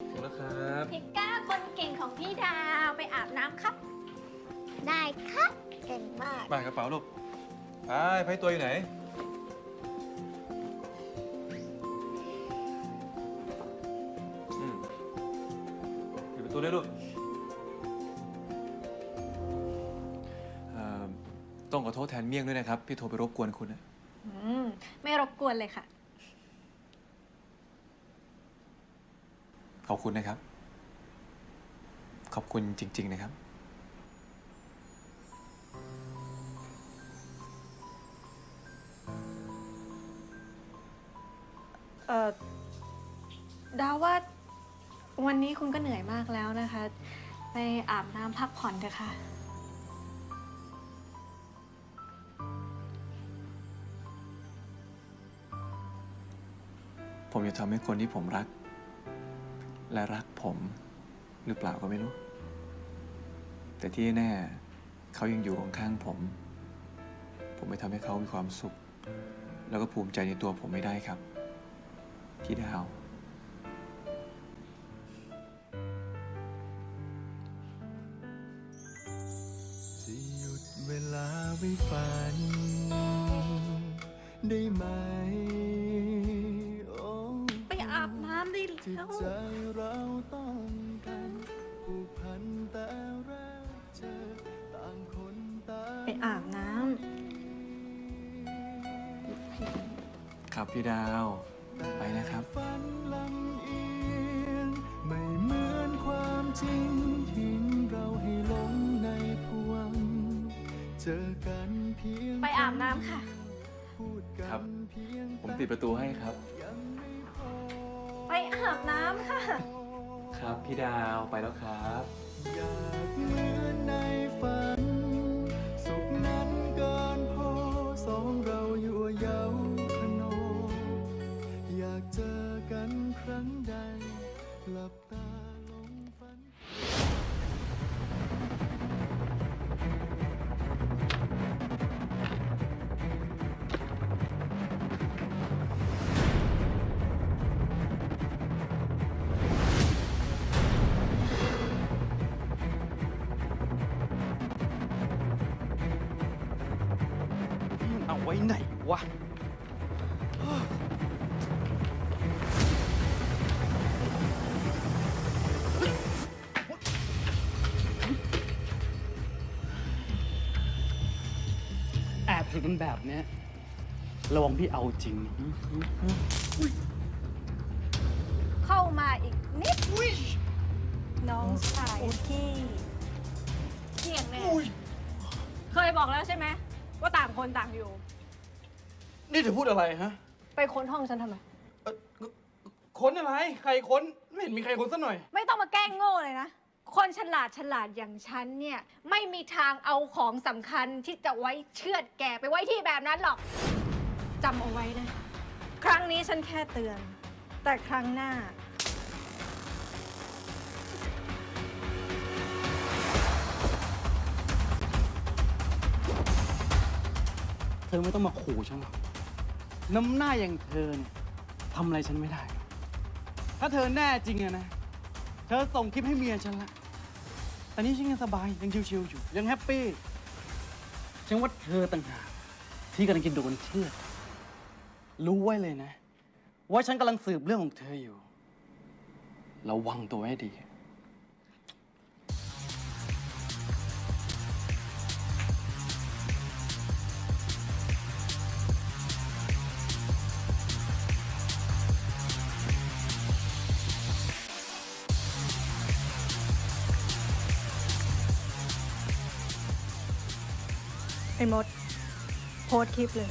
ถึงแล้วครับพิก้าคนเก่งของพี่ดาวไปอาบน้ำครับ ได้ครับเก่งมากมากระเป๋าลูกไปไปตัวอยู่ไหน อืมปิดประตูด้วยลูกเอ่อต้องขอโทษแทนเมี่ยงด้วยนะครับ พี่โทรไปรบกวนคุณนะ อืม ไม่รบกวนเลยค่ะ ขอบคุณนะครับ ขอบคุณจริง ๆ นะครับ เออดาวว่าวันนี้คุณก็เหนื่อยมากแล้วนะคะ ไปอาบน้ำพักผ่อนเถอะค่ะ ผมจะทำให้คนที่ผมรัก และรักผมหรือเปล่าก็ไม่รู้ แต่ที่แน่เขายังอยู่ข้างๆผม ผมไม่ทำให้เขามีความสุข แล้วก็ภูมิใจในตัวผมไม่ได้ครับพี่ดาวจะหยุดเวลาไว้ฝัน ได้ไหม น้ำได้จิตแล้วใจเราต้องกันผูกพันแต่แรกเจอต่างคนต่างไปอาบน้ครับพี่ดาว ไปนะครับ ฝันลำเอียงไม่เหมือนความจริงทิ้งเราให้หลงในพวง เจอกันเพียงำไปอาบน้ำค่ะ พูดกันครับเพียงผมปิดประตูให้ครับ ยังไม่พอ ไปอาบน้ำค่ะ ครับ พี่ดาวไปแล้วครับ อยากเหมือนในฝัน ไว้ไหนวะ แอบถึงกันแบบเนี้ยระวังพี่เอาจริงนะเข้ามาอีกนิด น้องชายพี่เที่ยงแน่เคยบอกแล้วใช่ไหมว่าต่างคนต่างอยู่ นี่เธอพูดอะไรฮะไปค้นห้องฉันทำไม เอ่อค้นอะไร ใครค้น ไม่เห็นมีใครค้นสักหน่อย ไม่ต้องมาแกล้งโง่เลยนะ คนฉลาดฉลาดอย่างฉันเนี่ย ไม่มีทางเอาของสำคัญที่จะไว้เชือดแกไปไว้ที่แบบนั้นหรอกจำเอาไว้นะ ครั้งนี้ฉันแค่เตือน แต่ครั้งหน้า เธอไม่ต้องมาขู่ฉันหรอก น้ำหน้าอย่างเธอเนี่ยทำอะไรฉันไม่ได้ ถ้าเธอแน่จริงอะนะ เธอส่งคลิปให้เมียฉันละต่นี่ฉันยังสบาย ยังชิวๆอยู่ ยังแฮปปี้ ฉันว่าเธอต่างหากที่กำลังกินโดนเชื่อดรู้ไว้เลยนะ ว่าฉันกำลังสืบเรื่องของเธออยู่ ระวังตัวให้ดี ไอ้มด โพสต์คลิปเลย